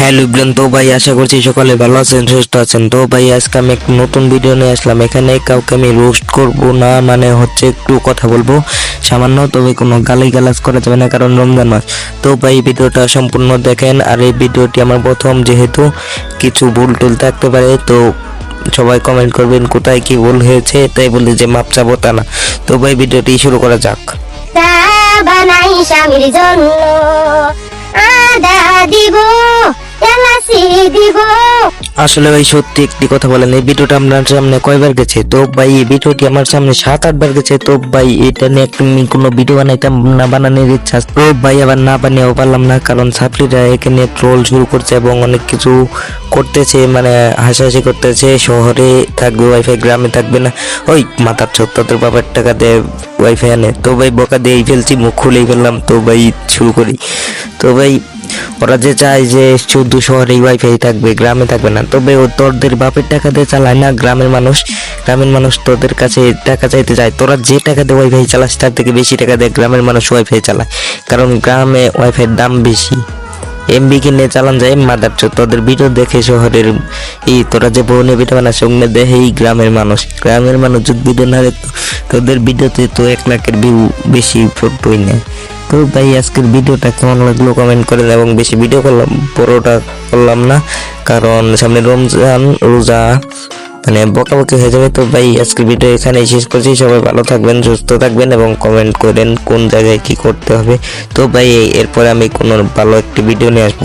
Hello ইবলেন তো ভাই আশা করছি সকালে ভালো আছেন, সুস্থ আছেন। তো ভাই, আজকে আমি একটা নতুন ভিডিও নিয়ে আসলাম। এখানে কাউকে আমি রোস্ট করব না মানে হচ্ছে একটু কথা বলব। সামান্য তবে কোনো গালি গালাজ করা যাবে না, কারণ রমজান মাস। তো ভাই, ভিডিওটা সম্পূর্ণ দেখেন। আর এই ভিডিওটি আমার প্রথম, যেহেতু কিছু ভুল টুল থাকতে পারে, তো সবাই কমেন্ট করবেন কোথায় কি ভুল হয়েছে, তাই বলি যে মাপ চাবো তা না। তো ভাই, ভিডিওটি শুরু করা যাক। বানাই স্বামীর জন্য। আসলে ভাই সত্যি একটি কথা বলেন, এই ভিডিওটা আপনার সামনে কয়বার গেছে? তো ভাই, এই ভিডিওটি আমার সামনে সাত, আটবার গেছে? তো ভাই, এটা নিয়ে আমি কোনো ভিডিও বানাইতাম না, বানানোর ইচ্ছা। তো ভাই, আবার না বানিয়েও পারলাম না, কারণ সাপ্লিরা এখানে ট্রোল শুরু করছে এবং অনেক কিছু করতেছে মানে হাসাহাসি করতেছে। শহরে থাকবে ওয়াইফাই গ্রামে থাকবে না। ওই মাথার তোদের বাবার টাকা দেয় ওয়াইফাই আনে। তো ভাই, বকা দিয়েই ফেলছি, মুখ খুলেই ফেললাম। তো ভাই, শুরু করি। তো ভাই ওরা যে চায় যে শুধু শহরেই ওয়াইফাই থাকবে, গ্রামে থাকবে না। তবে ও তোদের বাপের টাকা দিয়ে চালায় না, গ্রামের মানুষ গ্রামের মানুষ তোদের কাছে টাকা চাইতে যায়। তোরা যে টাকা দিয়ে ওয়াইফাই চালাস, তার থেকে বেশি টাকা দিয়ে গ্রামের মানুষ ওয়াইফাই চালায়। কারণ গ্রামে ওয়াইফাইয়ের দাম বেশি। এমবি কিনে চালান যায় মাদার তোদের ভিডিও দেখে শহরের এই তোরা যে বউনে ভিডিও বানাস, ওগুলো দেখে এই গ্রামের মানুষ। গ্রামের মানুষ যদি ভিডিও না তোদের ভিডিওতে তো এক লাখের ভিউ বেশি ফটোই নেয় তো ভাই, আজকের ভিডিওটা কেমন লাগল কমেন্ট করেন এবং বেশি ভিডিও করলাম, বড়টা করলাম না। কারণ সামনে রমজান, রোজা মানে বকাবকি হয়ে যাবে। তো ভাই, আজকের ভিডিও এখানে শেষ করছি। সবাই ভালো থাকবেন, সুস্থ থাকবেন এবং কমেন্ট করেন কোন জায়গায় কি করতে হবে। তো ভাই, এরপরে আমি কোনো ভালো একটি ভিডিও নিয়ে আসব।